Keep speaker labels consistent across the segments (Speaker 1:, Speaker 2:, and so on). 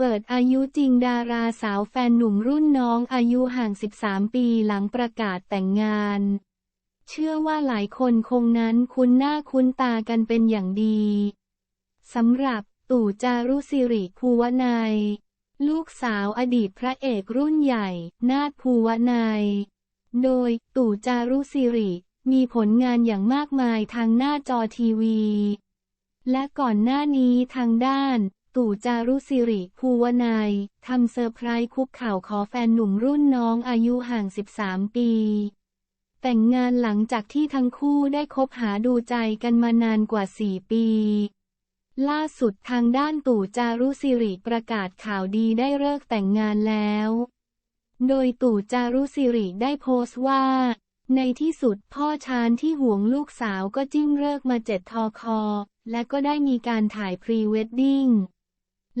Speaker 1: เปิดอายุจริงดาราสาวแฟนหนุ่มรุ่นน้องอายุห่าง 13 ปีหลังประกาศแต่งงาน เชื่อว่าหลายคนคงนั้นคุ้นหน้าคุ้นตากันเป็นอย่างดีสำหรับตู่จารุสิริภูวนัยลูกสาวอดีตพระเอกรุ่นใหญ่ นาถภูวนัยโดยตู่จารุสิริมีผลงานอย่างมากมายทางหน้าจอทีวี และก่อนหน้านี้ทางด้าน ตู่จารุสิริภูวนัยทำเซอร์ไพรส์คุกข่าวขอแฟนหนุ่มรุ่นน้องอายุห่าง 13 ปี แต่งงานหลังจากที่ทั้งคู่ได้คบหาดูใจกันมานานกว่า 4 ปี ล่าสุดทางด้านตู่จารุสิริประกาศข่าวดีได้เลิกแต่งงานแล้ว โดยตู่จารุสิริได้โพสต์ว่า ในที่สุดพ่อชานที่ห่วงลูกสาวก็จิ้มเลิกมาเจ็ดทอคอและก็ได้มีการถ่ายพรีเวดดิ้ง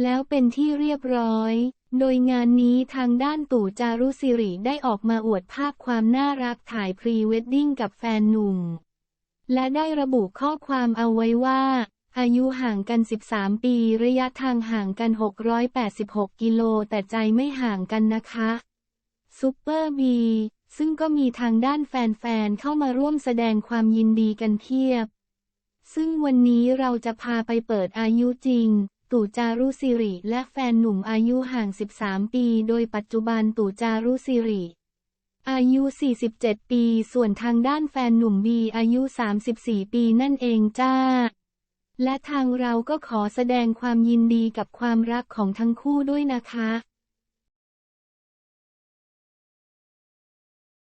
Speaker 1: แล้วเป็นที่เรียบร้อย โดยงานนี้ทางด้านตู่จารุสิริได้ออกมาอวดภาพความน่ารักถ่ายพรีเวดดิ้งกับแฟนหนุ่ม และได้ระบุข้อความเอาไว้ว่า อายุห่างกัน 13 ปี ระยะทางห่างกัน 686 กิโล แต่ใจไม่ห่างกันนะคะซูเปอร์บีซึ่งก็มีทางด้านแฟนๆ เข้ามาร่วมแสดงความยินดีกันเพียบ ซึ่งวันนี้เราจะพาไปเปิดอายุจริง ตู่จารุสิริและแฟนหนุ่มอายุห่าง 13 ปี โดยปัจจุบันตู่จารุสิริ อายุ 47 ปี ส่วนทางด้านแฟนหนุ่มบีอายุ 34 ปีนั่นเองจ้า และทางเราก็ขอแสดงความยินดีกับความรักของทั้งคู่ด้วยนะคะ